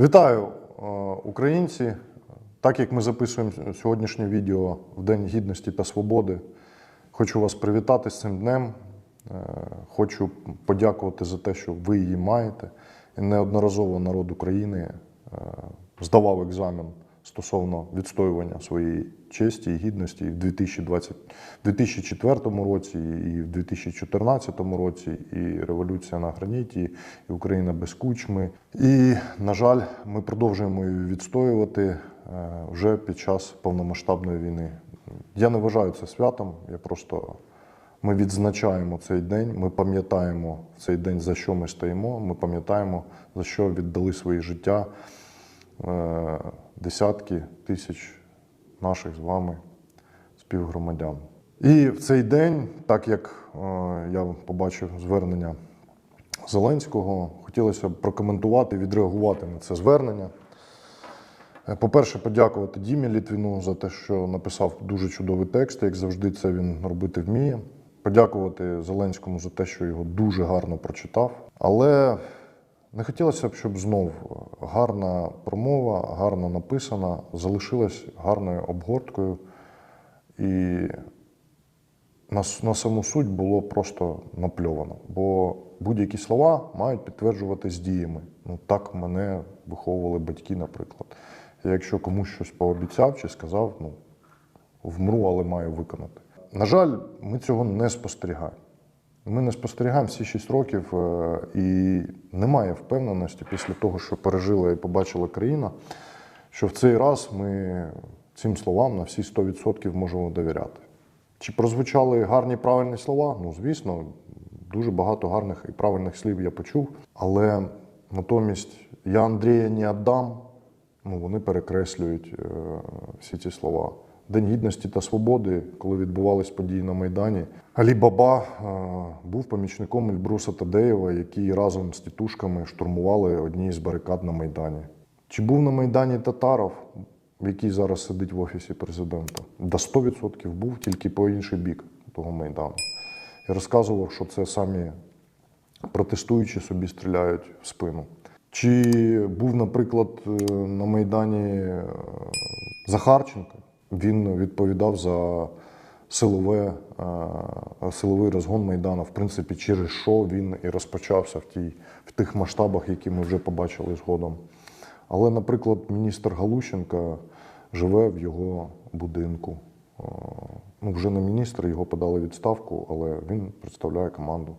Вітаю, е, українці! Так як ми записуємо сьогоднішнє відео в День Гідності та Свободи, хочу вас привітати з цим днем. Е, Хочу подякувати за те, що ви її маєте. І неодноразово народ України е, здавав екзамен стосовно відстоювання своєї честі і гідності і в 2020, 2004 році, і в 2014 році, і революція на граніті, і Україна без кучми. І, на жаль, ми продовжуємо її відстоювати е, вже під час повномасштабної війни. Я не вважаю це святом, я просто ми відзначаємо цей день, ми пам'ятаємо цей день, за що ми стоїмо. Ми пам'ятаємо, за що віддали свої життя десятки тисяч наших з вами співгромадян. І в цей день, так як е, я побачив звернення Зеленського, хотілося б прокоментувати, відреагувати на це звернення. Е, По-перше, подякувати Дімі Літвіну за те, що написав дуже чудовий текст, як завжди це він робити вміє. Подякувати Зеленському за те, що його дуже гарно прочитав. Але не хотілося б, щоб знов гарна промова, гарно написана, залишилась гарною обгорткою. І на, на саму суть було просто напльовано. Бо будь-які слова мають підтверджуватись діями. Ну так мене виховували батьки, наприклад. Я якщо комусь щось пообіцяв чи сказав, ну вмру, але маю виконати. На жаль, ми цього не спостерігаємо. Ми не спостерігаємо всі 6 років, е, і немає впевненості після того, що пережила і побачила країна, що в цей раз ми цим словам на всі 100% можемо довіряти. Чи прозвучали гарні правильні слова? Ну, звісно, дуже багато гарних і правильних слів я почув. Але натомість я Андрія не віддам, ну, вони перекреслюють е, всі ці слова. День гідності та свободи, коли відбувались події на Майдані. Алі Баба е, був помічником Ельбруса Тадеєва, які разом з тітушками штурмували одні з барикад на Майдані. Чи був на Майдані Татаров, який зараз сидить в офісі президента? Да 100% був, тільки по інший бік того Майдану. Я розказував, що це самі протестуючі собі стріляють в спину. Чи був, наприклад, е, на Майдані е, Захарченко? Він відповідав за силове, е, силовий розгон Майдану, в принципі, через що він і розпочався в, тій, в тих масштабах, які ми вже побачили згодом. Але, наприклад, міністр Галущенка живе в його будинку. Е, Ну, вже не міністр, його подали відставку, але він представляє команду